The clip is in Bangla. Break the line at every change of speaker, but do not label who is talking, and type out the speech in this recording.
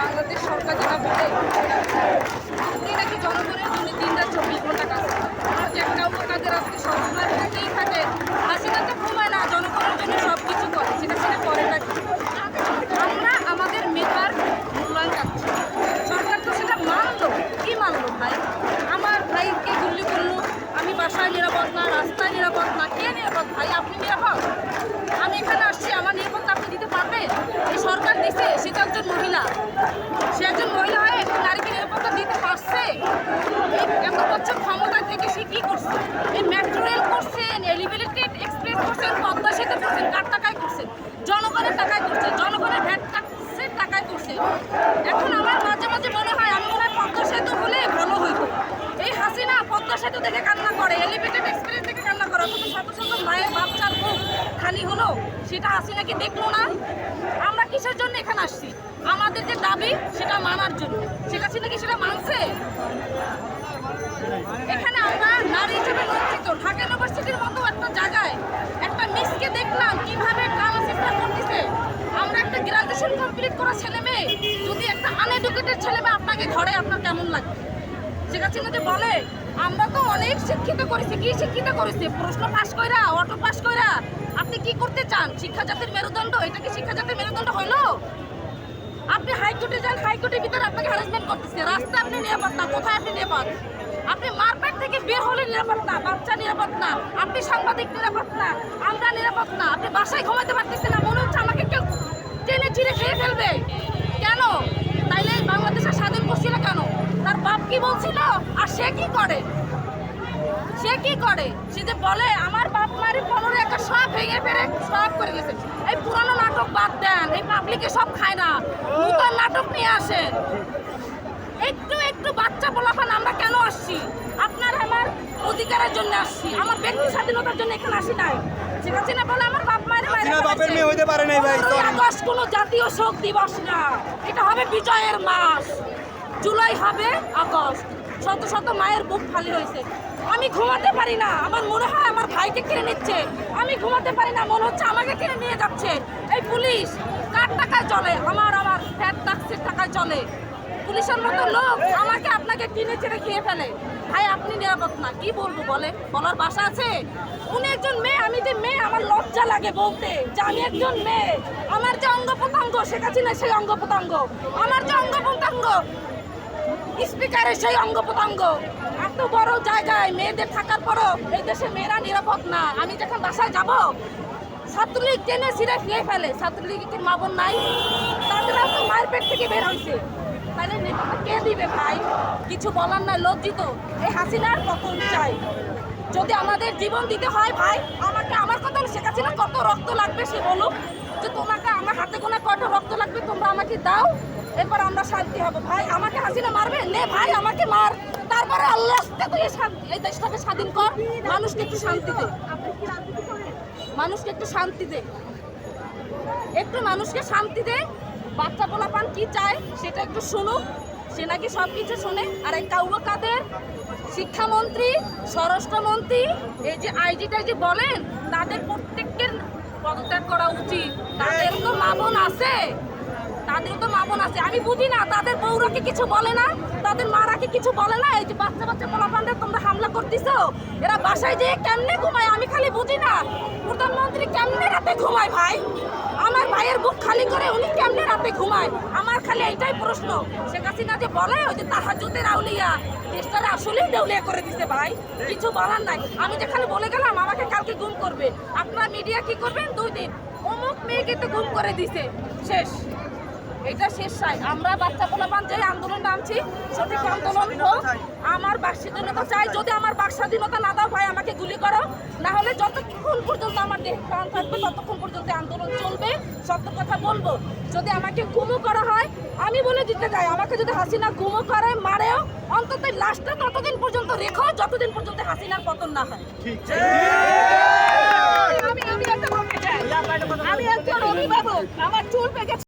বাংলাদেশ সরকার যেটা বলে, আপনি নাকি জনগণের জন্য তিন রাত চব্বিশ ঘণ্টা কাজ একটা অন্য কাজের আজকে সবসময় থেকেই থাকে হাসিনা তো ঘুমায় না, জনগণের জন্য সব কিছু করে, সেটা করে না আমরা আমাদের মেধার মূল্যায়ন চাচ্ছি সরকার তো সেটা মানলো। কি মানলো ভাই? আমার ভাইকে গুল্লি করল, আমি বাসায় নিরাপদ না, রাস্তায় নিরাপদ না, কে নিরাপদ? ভাই, আপনি নিরাপদ আমি এখানে আসছি আমার নিরাপত্তা আপনি দিতে পারবেন এই সরকার দিছে সে তো একজন মহিলা সে একজন মহিলা হয়ে একজন নারীকে নিরাপত্তা দিতে পারছে এই এত বছর ক্ষমতা সে এই মেট্রো রেল করছেন এলিভেটেড এক্সপ্রেস করছেন, পদ্মা সেতু করছেন, কার টাকায় করছেন? জনগণের টাকায় করছে জনগণের ভ্যাট ট্যাক্সের টাকায় করছে এখন আমার মাঝে মাঝে মনে হয় আমি মনে হয় পদ্মা সেতু হলে ভালো হইতো এই হাসিনা পদ্মা সেতু দেখে কান্না করে এলিভেটেড এক্সপ্রেস দেখে কান্না করে, অথচ শত শত মায়ের বাচ্চার মুখ খালি হলো, সেটা হাসিনাকে দেখল না? আমরা কিসের জন্য এখানে আসছি? আমাদের যে দাবি, সেটা মানার জন্য। শেখ হাসিনা কি সেটা মানছে? এখানে আমরা নারী হিসেবে লজ্জিত ঢাকা ইউনিভার্সিটির মতো একটা জায়গায় একটা মিসকে দেখলাম কীভাবে ট্রামা সিস্টেম করতেছে আমরা একটা গ্রাজুয়েশন কমপ্লিট করা ছেলে মেয়ে, যদি একটা আনএডুকেটেড ছেলে মেয়ে আপনাকে ঘরে আপনার কেমন লাগে? শেখ হাসিনা যে বলে, আমরা তো অনেক শিক্ষিত করেছি। কি শিক্ষিত করেছি? প্রশ্ন পাস কইরা অটো পাস কইরা, আপনি কি করতে চান? শিক্ষা জাতির মেরুদণ্ড, এটা কি শিক্ষা জাতির মেরুদণ্ড হইল আপনি হাইকোর্টে যান হাইকোর্টের ভিতরে আপনাকে হ্যারাসমেন্ট করতেছে। রাস্তা আপনি নিরাপদ না কোথায় আপনি নিরাপদ? আপনি মারপেট থেকে বের হলে নিরাপদ না বাচ্চা নিরাপদ না আপনি সাংবাদিক নিরাপদ না আমরা নিরাপদ না আপনি বাসায় ঘুমাতে পারতেছেন চিড়ে খেয়ে ফেলবে। কেন? তাইলে বাংলাদেশের স্বাধীন করছিল কেন? তার বাপ কি বলছিল? আর সে কি করে? সে কি করে? সে যে বলে, আমার বাপ মারি পনেরো একটা সব ভেঙে ফেলে সব করে গেছে। এই পুরানো নাটক বাদ দেন, এই পাবলিকে সব খায় না। নতুন নাটক নিয়ে আসেন একটু একটু বাচ্চা বলাফান আমরা কেন আসছি? আপনার আমার অধিকারের জন্য আসছি, আমার ব্যক্তি স্বাধীনতার জন্য এখানে আসি নাই। ঠিক আছে না বলে, আমার বাপ
বাপের মেয়ে হইতে পারে নাই ভাই, sorry।
আগস্ট কোনো জাতীয় শোক দিবস না। এটা হবে বিজয়ের মাস। জুলাই হবে আগস্ট। শত শত মায়ের বুক খালি হয়েছে। আমি ঘুমাতে পারি না। আমার মনে হয় আমার ভাইকে কিনে নিচ্ছে। আমি ঘুমাতে পারি না মনে হচ্ছে আমাকে কিনে নিয়ে যাচ্ছে। এই পুলিশ কার টাকায় চলে? আমার আমার ফ্যাট ট্যাক্সের টাকায় চলে। পুলিশের মতো লোক আমাকে আপনাকে কিনে ছেড়ে খেয়ে ফেলে। ভাই আপনি নিরাপদ না। কি বলব বলে বলার বাসা আছে? উনি একজন মেয়ে আমি যে মেয়ে আমার লজ্জা লাগে বলতে যে আমি একজন মেয়ে। আমার যে অঙ্গ প্রত্যঙ্গ শেখাচ্ছি না সেই অঙ্গ প্রত্যঙ্গ। আমার যে অঙ্গ প্রত্যঙ্গ, স্পিকারের সেই অঙ্গ প্রত্যঙ্গ। এত বড় জায়গায় মেয়েদের থাকার পরও এই দেশে মেয়েরা নিরাপদ না। আমি যখন বাসায় যাব, ছাত্রলীগ টেনে ছিঁড়ে খেয়ে ফেলে। ছাত্রলীগের কি মা বোন নাই। তাদের মায়ের পেট থেকে বের হয়েছে তাহলে কে দিবে ভাই? কিছু বলার নাই, লজ্জিত। এই হাসিনার পতন চাই? যদি আমাদের জীবন দিতে হয় ভাই, আমাকে আমার কথা শেখাচ্ছি না কত রক্ত লাগবে সে বলুক। যে তোমাকে আমার হাতে গোনা কয়টা রক্ত লাগবে, তোমরা আমাকে দাও। এরপর আমরা শান্তি হব। ভাই, আমাকে হাসিনা মারবে? নে ভাই, আমাকে মার। তারপরে আল্লাহ তুই এই দেশটাকে স্বাধীন কর। মানুষকে একটু শান্তি দে। মানুষকে একটু শান্তি দে। একটু মানুষকে শান্তি দে। বাচ্চা পোলাপান কি চায় সেটা একটু শুনুক। সে নাকি সব কিছু শোনে। আর এই কাউয়া শিক্ষামন্ত্রী, স্বরাষ্ট্রমন্ত্রী, এই যে আইজিটা যে বলেন, তাদের প্রত্যেকের পদত্যাগ করা উচিত। তাদের তো মা বোন আছে। তাদের তো মা বোন আছে। আমি বুঝি না, তাদের বউরাকে কিছু বলে না? তাদের মারাকে কিছু বলে না? এই যে বাচ্চা বাচ্চা পোলাপানদের তোমরা হামলা করতেছো এরা বাসায় যেয়ে কেমনে ঘুমায়? আমি খালি বুঝি না। প্রধানমন্ত্রী কেমনে রাতে ঘুমায় ভাই? আমার ভাইয়ের বুক খালি করে উনি কেমনে রাতে ঘুমায়? আমার খালি এইটাই প্রশ্ন। শেখ হাসিনা যে বলে, ওই যে তাহাজুদের আউলিয়া। দেশটারে আসলেই দেউলিয়া করে দিছে ভাই। কিছু বলার নাই। আমি যেখানে বলে গেলাম, আমাকে কালকে গুম করবে। আপনার মিডিয়া কি করবেন? দুই দিন। অমুক মেয়েকে তো গুম করে দিছে। শেষ। এটা শেষ চাই আমরা বাচ্চা পোলাপান যে আন্দোলন নামছি সঠিক আন্দোলন হোক আমার বাক স্বাধীনতা চাই। যদি আমার বাক স্বাধীনতা না দাও ভাই আমাকে গুলি করো। না হলে যতক্ষণ পর্যন্ত আমার দেহ প্রাণ থাকবে ততক্ষণ পর্যন্ত আন্দোলন চলবে। সত্য কথা বলব যদি আমাকে গুমো করা হয় আমি বলে দিতে চাই আমাকে যদি হাসিনা গুমো করে মারেও অন্তত লাশটা ততদিন পর্যন্ত রেখো যতদিন পর্যন্ত হাসিনার পতন না হয়। আমি আমি একটা আমি একজন অভিভাবক আমার চুল পেকে